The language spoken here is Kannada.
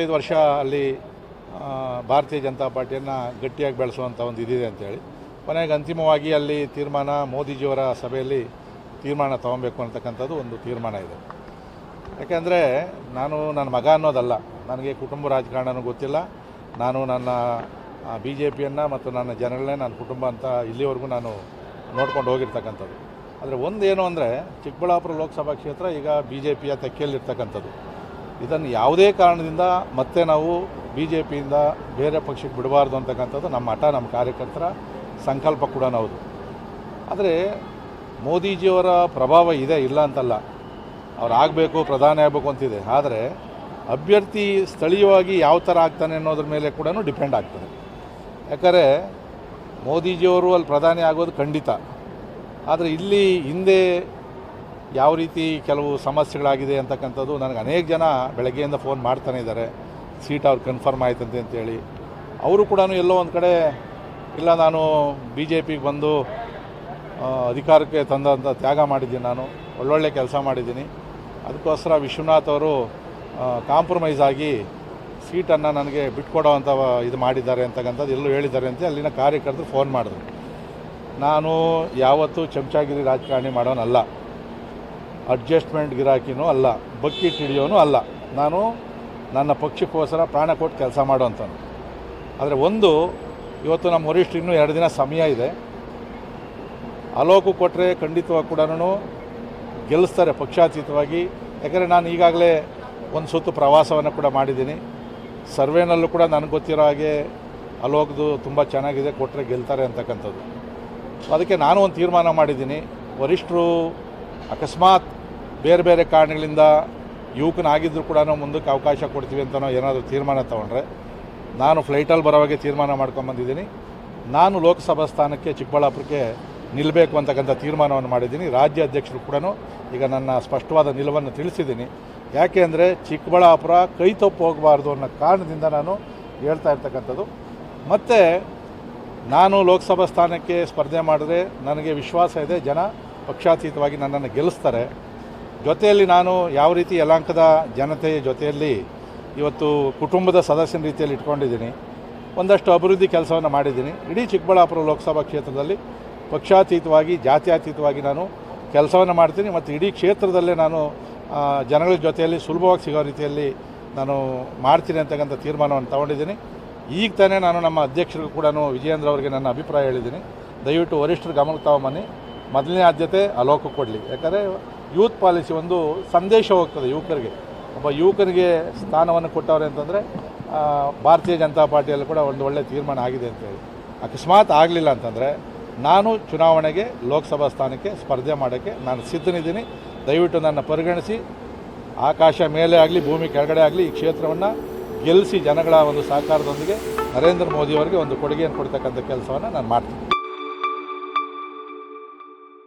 ಐದು ವರ್ಷ ಅಲ್ಲಿ ಭಾರತೀಯ ಜನತಾ ಪಾರ್ಟಿಯನ್ನು ಗಟ್ಟಿಯಾಗಿ ಬೆಳೆಸುವಂಥ ಒಂದು ಇದಿದೆ ಅಂತೇಳಿ. ಕೊನೆಗೆ ಅಂತಿಮವಾಗಿ ಅಲ್ಲಿ ತೀರ್ಮಾನ ಮೋದಿಜಿಯವರ ಸಭೆಯಲ್ಲಿ ತೀರ್ಮಾನ ತೊಗೊಬೇಕು ಅಂತಕ್ಕಂಥದ್ದು ಒಂದು ತೀರ್ಮಾನ ಇದೆ. ಯಾಕೆಂದರೆ ನಾನು ನನ್ನ ಮಗ ಅನ್ನೋದಲ್ಲ, ನನಗೆ ಕುಟುಂಬ ರಾಜಕಾರಣನೂ ಗೊತ್ತಿಲ್ಲ. ನಾನು ನನ್ನ ಬಿ ಜೆ ಪಿಯನ್ನು ಮತ್ತು ನನ್ನ ಜನಗಳನ್ನೇ ನನ್ನ ಕುಟುಂಬ ಅಂತ ಇಲ್ಲಿವರೆಗೂ ನಾನು ನೋಡ್ಕೊಂಡು ಹೋಗಿರ್ತಕ್ಕಂಥದ್ದು. ಆದರೆ ಒಂದೇನು ಅಂದರೆ ಚಿಕ್ಕಬಳ್ಳಾಪುರ ಲೋಕಸಭಾ ಕ್ಷೇತ್ರ ಈಗ ಬಿ ಜೆ ಪಿಯ ತೆಕ್ಕೆಯಲ್ಲಿರ್ತಕ್ಕಂಥದ್ದು. ಇದನ್ನು ಯಾವುದೇ ಕಾರಣದಿಂದ ಮತ್ತೆ ನಾವು ಬಿ ಜೆ ಪಿಯಿಂದ ಬೇರೆ ಪಕ್ಷಕ್ಕೆ ಬಿಡಬಾರ್ದು ಅಂತಕ್ಕಂಥದ್ದು ನಮ್ಮ ಹಠ ನಮ್ಮ ಕಾರ್ಯಕರ್ತರ ಸಂಕಲ್ಪ ಕೂಡ ಹೌದು. ಆದರೆ ಮೋದಿಜಿಯವರ ಪ್ರಭಾವ ಇದೆ, ಇಲ್ಲ ಅಂತಲ್ಲ. ಅವ್ರು ಆಗಬೇಕು, ಪ್ರಧಾನಿ ಆಗಬೇಕು ಅಂತಿದೆ. ಆದರೆ ಅಭ್ಯರ್ಥಿ ಸ್ಥಳೀಯವಾಗಿ ಯಾವ ಥರ ಆಗ್ತಾನೆ ಅನ್ನೋದ್ರ ಮೇಲೆ ಕೂಡ ಡಿಪೆಂಡ್ ಆಗ್ತದೆ. ಯಾಕಂದರೆ ಮೋದಿಜಿಯವರು ಅಲ್ಲಿ ಪ್ರಧಾನಿ ಆಗೋದು ಖಂಡಿತ. ಆದರೆ ಇಲ್ಲಿ ಹಿಂದೆ ಯಾವ ರೀತಿ ಕೆಲವು ಸಮಸ್ಯೆಗಳಾಗಿದೆ ಅಂತಕ್ಕಂಥದ್ದು ನನಗೆ ಅನೇಕ ಜನ ಬೆಳಗ್ಗೆಯಿಂದ ಫೋನ್ ಮಾಡ್ತಾನೆ ಇದ್ದಾರೆ. ಸೀಟ್ ಅವ್ರು ಕನ್ಫರ್ಮ್ ಆಯ್ತಂತೆ ಅಂತೇಳಿ. ಅವರು ಕೂಡ ಎಲ್ಲೋ ಒಂದು ಕಡೆ, ಇಲ್ಲ ನಾನು ಬಿ ಜೆ ಪಿಗೆ ಬಂದು ಅಧಿಕಾರಕ್ಕೆ ತಂದಂಥ ತ್ಯಾಗ ಮಾಡಿದ್ದೀನಿ ನಾನು. ಒಳ್ಳೊಳ್ಳೆ ಕೆಲಸ ಮಾಡಿದ್ದೀನಿ. ಅದಕ್ಕೋಸ್ಕರ ವಿಶ್ವನಾಥ್ ಅವರು ಕಾಂಪ್ರಮೈಸ್ ಆಗಿ ಸೀಟನ್ನು ನನಗೆ ಬಿಟ್ಕೊಡೋ ಅಂತ ಇದು ಮಾಡಿದ್ದಾರೆ ಅಂತಕ್ಕಂಥದ್ದು ಎಲ್ಲೂ ಹೇಳಿದ್ದಾರೆ ಅಂತ ಅಲ್ಲಿನ ಕಾರ್ಯಕರ್ತರು ಫೋನ್ ಮಾಡಿದ್ರು. ನಾನು ಯಾವತ್ತೂ ಚಮಚಾಗಿರಿ ರಾಜಕಾರಣಿ ಮಾಡೋನಲ್ಲ. ಅಡ್ಜಸ್ಟ್ಮೆಂಟ್ ಗಿರಾಕಿನೂ ಅಲ್ಲ, ಬಕ್ಕಿಟ್ ಹಿಡಿಯೋನು ಅಲ್ಲ. ನಾನು ನನ್ನ ಪಕ್ಷಕ್ಕೋಸ್ಕರ ಪ್ರಾಣ ಕೊಟ್ಟು ಕೆಲಸ ಮಾಡೋವಂಥನು ಆದರೆ ಒಂದು, ಇವತ್ತು ನಮ್ಮ ವರಿಷ್ಠ ಇನ್ನೂ ಎರಡು ದಿನ ಸಮಯ ಇದೆ. ಅಲೋಕು ಕೊಟ್ಟರೆ ಖಂಡಿತವಾಗಿ ಕೂಡ ಗೆಲ್ಲಿಸ್ತಾರೆ ಪಕ್ಷಾತೀತವಾಗಿ. ಯಾಕಂದರೆ ನಾನು ಈಗಾಗಲೇ ಒಂದು ಸುತ್ತು ಪ್ರವಾಸವನ್ನು ಕೂಡ ಮಾಡಿದ್ದೀನಿ. ಸರ್ವೇನಲ್ಲೂ ಕೂಡ ನನಗೆ ಗೊತ್ತಿರೋ ಹಾಗೆ ಅಲೋಕದು ತುಂಬ ಚೆನ್ನಾಗಿದೆ ಕೊಟ್ಟರೆ ಗೆಲ್ತಾರೆ ಅಂತಕ್ಕಂಥದ್ದು. ಅದಕ್ಕೆ ನಾನು ಒಂದು ತೀರ್ಮಾನ ಮಾಡಿದ್ದೀನಿ. ವರಿಷ್ಠರು ಅಕಸ್ಮಾತ್ ಬೇರೆ ಬೇರೆ ಕಾರಣಗಳಿಂದ ಯುವಕನಾಗಿದ್ದರೂ ಕೂಡ ಮುಂದಕ್ಕೆ ಅವಕಾಶ ಕೊಡ್ತೀವಿ ಅಂತ ಏನಾದರೂ ತೀರ್ಮಾನ ತೊಗೊಂಡ್ರೆ, ನಾನು ಫ್ಲೈಟಲ್ಲಿ ಬರೋವಾಗೆ ತೀರ್ಮಾನ ಮಾಡ್ಕೊಂಬಂದಿದ್ದೀನಿ ನಾನು ಲೋಕಸಭಾ ಸ್ಥಾನಕ್ಕೆ ಚಿಕ್ಕಬಳ್ಳಾಪುರಕ್ಕೆ ನಿಲ್ಲಬೇಕು ಅಂತಕ್ಕಂಥ ತೀರ್ಮಾನವನ್ನು ಮಾಡಿದ್ದೀನಿ. ರಾಜ್ಯ ಅಧ್ಯಕ್ಷರು ಕೂಡ ಈಗ ನನ್ನ ಸ್ಪಷ್ಟವಾದ ನಿಲುವನ್ನು ತಿಳಿಸಿದ್ದೀನಿ. ಯಾಕೆ ಅಂದರೆ ಚಿಕ್ಕಬಳ್ಳಾಪುರ ಕೈ ತಪ್ಪು ಹೋಗಬಾರ್ದು ಅನ್ನೋ ಕಾರಣದಿಂದ ನಾನು ಹೇಳ್ತಾ ಇರ್ತಕ್ಕಂಥದ್ದು. ಮತ್ತು ನಾನು ಲೋಕಸಭಾ ಸ್ಥಾನಕ್ಕೆ ಸ್ಪರ್ಧೆ ಮಾಡಿದ್ರೆ ನನಗೆ ವಿಶ್ವಾಸ ಇದೆ. ಜನ ಪಕ್ಷಾತೀತವಾಗಿ ನನ್ನನ್ನು ಗೆಲ್ಲಿಸ್ತಾರೆ. ಜೊತೆಯಲ್ಲಿ ನಾನು ಯಾವ ರೀತಿ ಯಲಾಂಕದ ಜನತೆಯ ಜೊತೆಯಲ್ಲಿ ಇವತ್ತು ಕುಟುಂಬದ ಸದಸ್ಯನ ರೀತಿಯಲ್ಲಿ ಇಟ್ಕೊಂಡಿದ್ದೀನಿ, ಒಂದಷ್ಟು ಅಭಿವೃದ್ಧಿ ಕೆಲಸವನ್ನು ಮಾಡಿದ್ದೀನಿ. ಇಡೀ ಚಿಕ್ಕಬಳ್ಳಾಪುರ ಲೋಕಸಭಾ ಕ್ಷೇತ್ರದಲ್ಲಿ ಪಕ್ಷಾತೀತವಾಗಿ, ಜಾತ್ಯಾತೀತವಾಗಿ ನಾನು ಕೆಲಸವನ್ನು ಮಾಡ್ತೀನಿ ಮತ್ತು ಇಡೀ ಕ್ಷೇತ್ರದಲ್ಲೇ ನಾನು ಜನಗಳ ಜೊತೆಯಲ್ಲಿ ಸುಲಭವಾಗಿ ಸಿಗೋ ರೀತಿಯಲ್ಲಿ ನಾನು ಮಾಡ್ತೀನಿ ಅಂತಕ್ಕಂಥ ತೀರ್ಮಾನವನ್ನು ತಗೊಂಡಿದ್ದೀನಿ. ಈಗ ತಾನೇ ನಾನು ನಮ್ಮ ಅಧ್ಯಕ್ಷರಿಗೂ ಕೂಡ ವಿಜಯೇಂದ್ರ ಅವರಿಗೆ ನನ್ನ ಅಭಿಪ್ರಾಯ ಹೇಳಿದ್ದೀನಿ. ದಯವಿಟ್ಟು ವರಿಷ್ಠರ ಗಮನಕ್ಕೆ ತಗೊಂಬನ್ನಿ ಮೊದಲನೇ ಆದ್ಯತೆ ಅಲೋಕ ಕೊಡಲಿ. ಯಾಕಂದರೆ ಯೂತ್ ಪಾಲಿಸಿ ಒಂದು ಸಂದೇಶ ಹೋಗ್ತದೆ ಯುವಕರಿಗೆ. ಒಬ್ಬ ಯುವಕರಿಗೆ ಸ್ಥಾನವನ್ನು ಕೊಟ್ಟವ್ರೆ ಅಂತಂದರೆ ಭಾರತೀಯ ಜನತಾ ಪಾರ್ಟಿಯಲ್ಲಿ ಕೂಡ ಒಂದು ಒಳ್ಳೆಯ ತೀರ್ಮಾನ ಆಗಿದೆ ಅಂತೇಳಿ ಅಕಸ್ಮಾತ್ ಆಗಲಿಲ್ಲ ಅಂತಂದರೆ, ನಾನು ಚುನಾವಣೆಗೆ, ಲೋಕಸಭಾ ಸ್ಥಾನಕ್ಕೆ ಸ್ಪರ್ಧೆ ಮಾಡೋಕ್ಕೆ ನಾನು ಸಿದ್ಧನಿದ್ದೀನಿ. ದಯವಿಟ್ಟು ನನ್ನ ಪರಿಗಣಿಸಿ. ಆಕಾಶ ಮೇಲೆ ಆಗಲಿ, ಭೂಮಿ ಕೆಳಗಡೆ ಆಗಲಿ, ಈ ಕ್ಷೇತ್ರವನ್ನು ಗೆಲ್ಲಿಸಿ ಜನಗಳ ಒಂದು ಸಹಕಾರದೊಂದಿಗೆ ನರೇಂದ್ರ ಮೋದಿಯವರಿಗೆ ಒಂದು ಕೊಡುಗೆಯನ್ನು ಕೊಡ್ತಕ್ಕಂಥ ಕೆಲಸವನ್ನು ನಾನು ಮಾಡ್ತೀನಿ.